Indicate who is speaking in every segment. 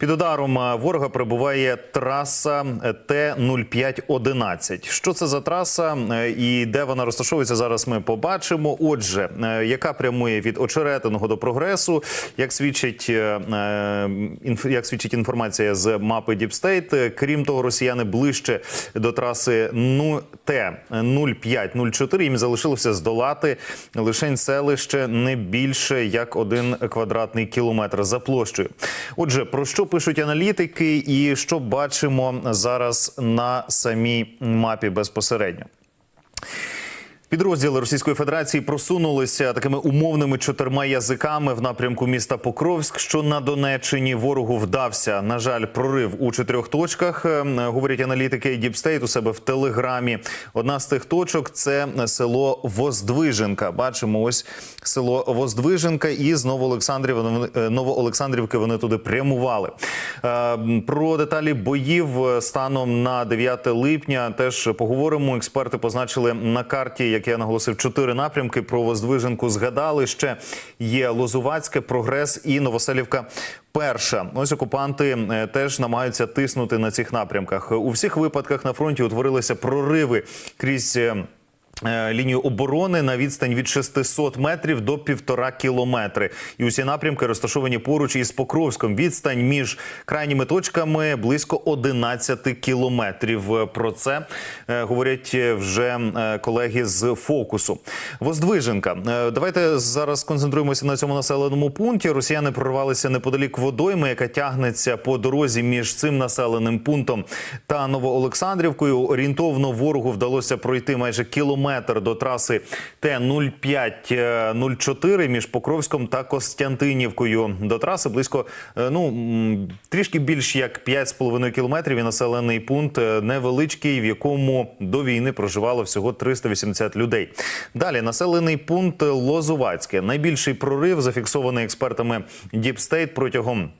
Speaker 1: Під ударом е, ворога перебуває траса е, Т-0511. Що це за траса е, і де вона розташовується? Зараз ми побачимо. Отже, яка прямує від очеретиного до прогресу, як свідчить як свідчить інформація з мапи Діпстейт. Крім того, росіяни ближче до траси ну, Т-0504. Їм залишилося здолати лише селище не більше як один квадратний кілометр за площею. Отже, про що пишуть аналітики, і що бачимо зараз на самій мапі безпосередньо. Підрозділи Російської Федерації просунулися такими умовними чотирма язиками в напрямку міста Покровськ, що на Донеччині ворогу вдався. На жаль, прорив у чотирьох точках. е, Говорять аналітики Діпстейт у себе в телеграмі. Одна з тих точок це село Воздвиженка. Бачимо ось село Воздвиженка, і з Новоолександрів е, Новоолександрівки вони туди прямували. Е, Про деталі боїв станом на 9 липня теж поговоримо. Експерти позначили на карті, як я наголосив, чотири напрямки. Про Воздвиженку згадали. Ще є Лозувацьке, Прогрес і Новоселівка. Перша ось окупанти е, теж намагаються тиснути на цих напрямках. У всіх випадках на фронті утворилися прориви крізь. Е, Лінію оборони на відстань від 600 метрів до півтора кілометри, і усі напрямки розташовані поруч із Покровськом. Відстань між крайніми точками близько 11 кілометрів. Про це е, говорять вже е, колеги з фокусу. Воздвиженка. Давайте зараз сконцентруємося на цьому населеному пункті. Росіяни прорвалися неподалік водойми, яка тягнеться по дорозі між цим населеним пунктом та Новоолександрівкою. Орієнтовно ворогу вдалося пройти майже кілометр до траси Т-0504 між Покровськом та Костянтинівкою. До траси близько е, ну трішки більш як 5,5 кілометрів. І населений пункт е, невеличкий, в якому до війни проживало всього 380 людей. Далі населений пункт Лозувацьке. Найбільший прорив зафіксований експертами Діпстейт протягом.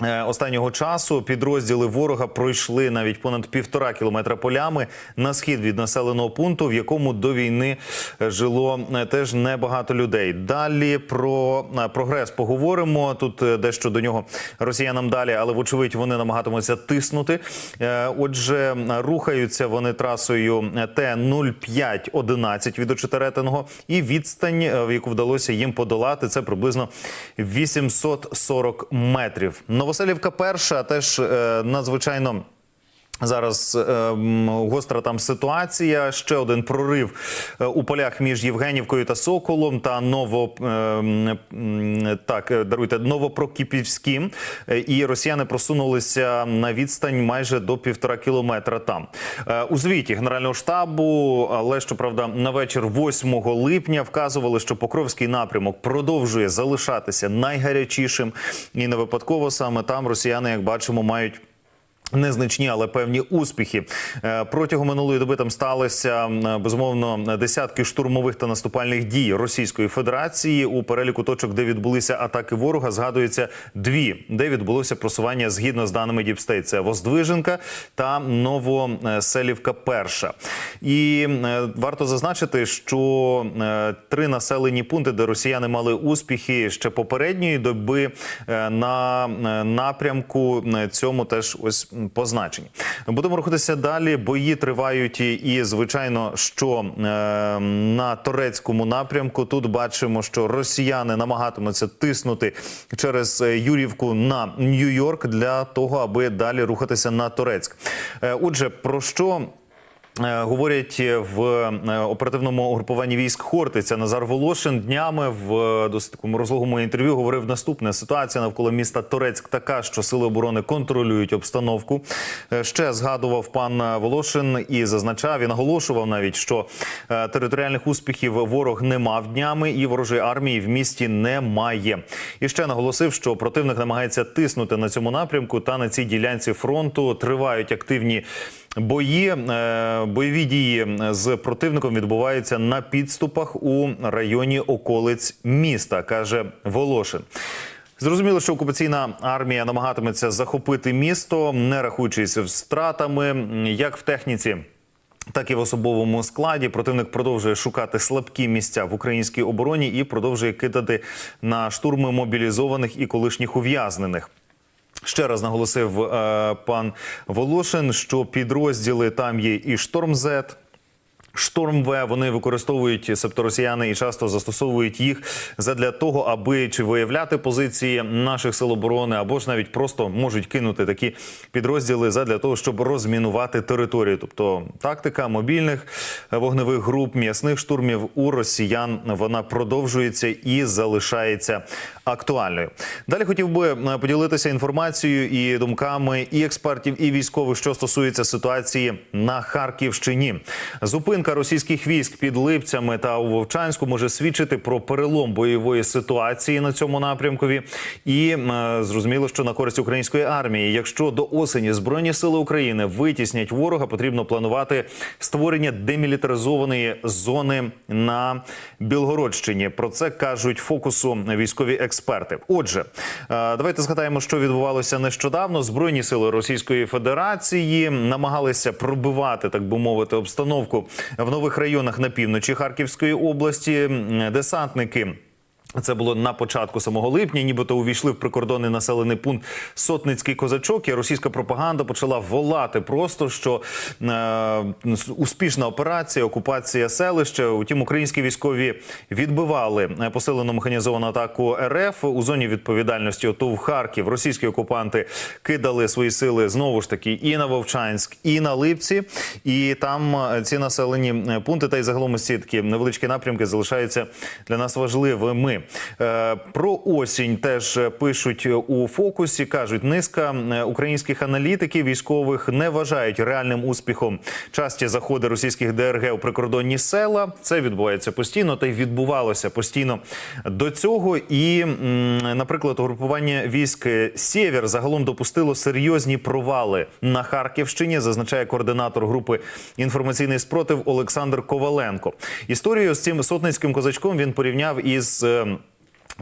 Speaker 1: Е, Останнього часу підрозділи ворога пройшли навіть понад півтора кілометра полями на схід від населеного пункту, в якому до війни жило е, теж небагато людей. Далі про е, прогрес поговоримо. Тут дещо до нього росіянам далі, але вочевидь вони намагатимуться тиснути. Отже, рухаються вони трасою Т-0511 від очеретиного, і відстань, в яку вдалося їм подолати, це приблизно 840 метрів. Новоселівка перша теж е, надзвичайно. Зараз е, гостра там ситуація. Ще один прорив е, у полях між Євгенівкою та Соколом та Ново е, м, м, так, е, даруйте Новопрокіпівським. Е, І росіяни просунулися на відстань майже до півтора кілометра. Там Е, у звіті Генерального штабу, але щоправда, на вечір 8 липня вказували, що Покровський напрямок продовжує залишатися найгарячішим, і не випадково саме там росіяни, як бачимо, мають. Незначні, але певні успіхи Е, протягом минулої доби там сталося безумовно десятки штурмових та наступальних дій Російської Федерації. У переліку точок, де відбулися атаки ворога, згадується дві, де відбулося просування згідно з даними Діпстейт. Це Воздвиженка та Новоселівка. Перша і е, варто зазначити, що е, три населені пункти, де росіяни мали успіхи ще попередньої доби на напрямку цьому теж ось позначені. Будемо рухатися далі. Бої тривають і, звичайно, що е, на турецькому напрямку тут бачимо, що росіяни намагатимуться тиснути через е, Юрівку на Нью-Йорк для того, аби далі рухатися на Турецьк. Е, Отже, про що Говорять в е, оперативному угрупуванні військ Хортиця Назар Волошин днями в е, досить такому розлогому інтерв'ю говорив наступне: ситуація навколо міста Торецьк така, що сили оборони контролюють обстановку. Е, Ще згадував пан Волошин і зазначав і наголошував навіть, що е, територіальних успіхів ворог не мав днями, і ворожої армії в місті немає. І ще наголосив, що противник намагається тиснути на цьому напрямку та на цій ділянці фронту тривають активні. Бої е, бойові дії з противником відбуваються на підступах у районі околиць міста, каже Волошин. Зрозуміло, що окупаційна армія намагатиметься захопити місто, не рахуючись втратами, як в техніці. Так і в особовому складі противник продовжує шукати слабкі місця в українській обороні і продовжує кидати на штурми мобілізованих і колишніх ув'язнених. Ще раз наголосив е, пан Волошин, що підрозділи там є і «Штормзет», Шторм В вони використовують себто росіяни і часто застосовують їх задля того, аби чи виявляти позиції наших сил оборони, або ж навіть просто можуть кинути такі підрозділи задля того, щоб розмінувати територію. Тобто тактика мобільних вогневих груп, м'ясних штурмів у росіян вона продовжується і залишається актуальною. Далі хотів би е, поділитися інформацією і думками і експертів, і військових, що стосується ситуації на Харківщині. Зупинка російських військ під Липцями та у Вовчанську може свідчити про перелом бойової ситуації на цьому напрямкові. І е, зрозуміло, що на користь української армії, якщо до осені збройні сили України витіснять ворога, потрібно планувати створення демілітаризованої зони на Білгородщині. Про це кажуть фокусу військові експерти. Отже, е, давайте згадаємо, що відбувалося нещодавно. Збройні сили Російської Федерації намагалися пробивати, так би мовити, обстановку в нових районах на півночі Харківської області. Десантники. Це було на початку самого липня, нібито увійшли в прикордонний населений пункт Сотницький козачок. І російська пропаганда почала волати просто, що е, успішна операція, окупація селища. Утім, українські військові відбивали е, посилену механізовану атаку РФ у зоні відповідальності ОТУ в Харків. Російські окупанти кидали свої сили знову ж таки і на Вовчанськ, і на Липці. І там е, ці населені е, пункти та й загалом ці такі невеличкі напрямки залишаються для нас важливими. Е, Про осінь теж пишуть у фокусі. кажуть, низка е, українських аналітиків військових не вважають реальним успіхом часті заходи російських ДРГ у прикордонні села. Це відбувається постійно, та й відбувалося постійно до цього. І, наприклад, угрупування військ Сєвєр загалом допустило серйозні провали на Харківщині, зазначає координатор групи інформаційний спротив Олександр Коваленко. Історію з цим сотницьким козачком він порівняв із.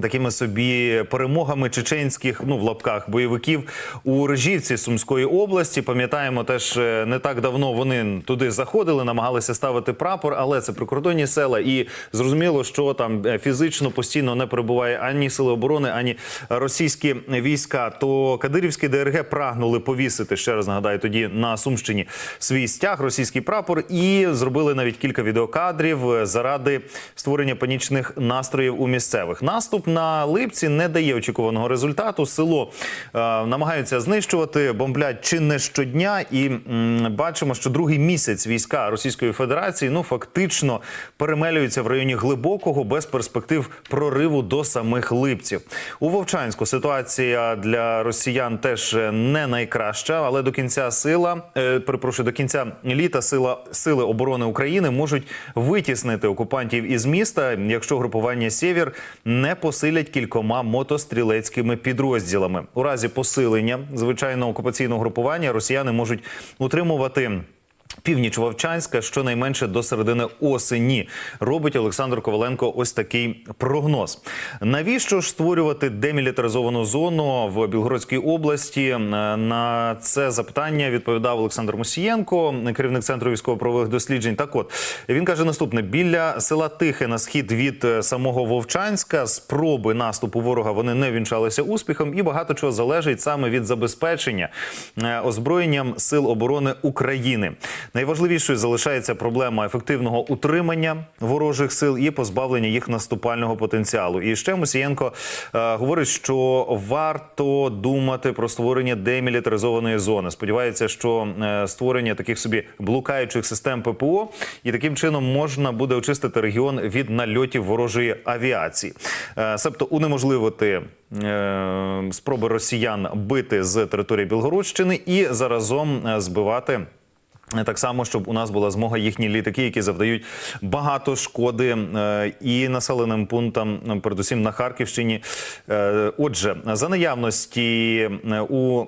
Speaker 1: Такими собі перемогами чеченських ну в лапках бойовиків у Режівці Сумської області. Пам'ятаємо, теж е, не так давно вони туди заходили, намагалися ставити прапор, але це прикордонні села, і зрозуміло, що там е, фізично постійно не перебуває ані сили оборони, ані російські війська. То Кадирівські ДРГ прагнули повісити ще раз нагадаю тоді на Сумщині свій стяг, російський прапор, і зробили навіть кілька відеокадрів е, заради створення панічних настроїв у місцевих. Наступ на липці не дає очікуваного результату. Село е, намагаються знищувати, бомблять чи не щодня, і м, бачимо, що другий місяць війська Російської Федерації ну фактично перемелюються в районі глибокого без перспектив прориву до самих липців. У Вовчанську ситуація для росіян теж не найкраща, але до кінця сила е, перепрошую, до кінця літа сила сили оборони України можуть витіснити окупантів із міста, якщо групування Сєвєр не посилять кількома мотострілецькими підрозділами. У разі посилення звичайного окупаційного групування росіяни можуть утримувати. Північ Вовчанська щонайменше до середини осені робить Олександр Коваленко ось такий прогноз. Навіщо ж створювати демілітаризовану зону в Білгородській області? Е, На це запитання відповідав Олександр Мусієнко, керівник центру військово-правових досліджень. Так, от він каже наступне: біля села Тихе на схід від е, самого Вовчанська спроби наступу ворога вони не вінчалися успіхом, і багато чого залежить саме від забезпечення е, озброєнням сил оборони України. Найважливішою залишається проблема ефективного утримання ворожих сил і позбавлення їх наступального потенціалу. І ще Мусієнко е, говорить, що варто думати про створення демілітаризованої зони. Сподівається, що е, створення таких собі блукаючих систем ППО і таким чином можна буде очистити регіон від нальотів ворожої авіації, е, себто унеможливити е, спроби росіян бити з території Білгородщини і заразом е, збивати. Так само, щоб у нас була змога їхні літаки, які завдають багато шкоди е, і населеним пунктам, передусім на Харківщині. Е, Отже, за наявності е, у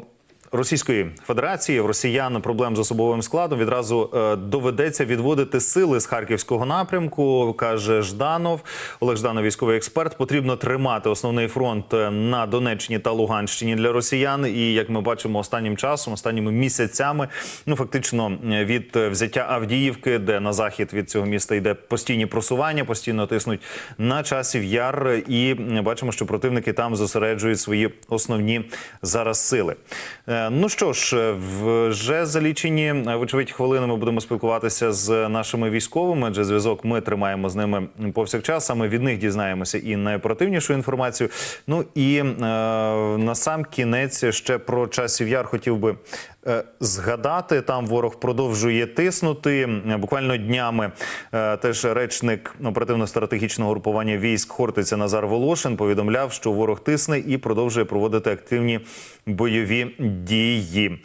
Speaker 1: Російської Федерації в росіян проблем з особовим складом відразу е, доведеться відводити сили з харківського напрямку, каже Жданов. Олег Жданов, військовий експерт. Потрібно тримати основний фронт е, на Донеччині та Луганщині для росіян. І як ми бачимо останнім часом, останніми місяцями, ну фактично е, від взяття Авдіївки, де на захід від цього міста йде постійні просування, постійно тиснуть на часів яр, і бачимо, що противники там зосереджують свої основні зараз сили. Ну що ж, вже за лічені вочевидь хвилини ми будемо спілкуватися з нашими військовими. Адже зв'язок ми тримаємо з ними повсякчас. Саме від них дізнаємося і найоперативнішу інформацію. Ну і е, на сам кінець ще про часів яр хотів би згадати. Там ворог продовжує тиснути Е, буквально днями. е, Теж речник оперативно-стратегічного групування військ Хортиця Назар Волошин повідомляв, що ворог тисне і продовжує проводити активні бойові дії.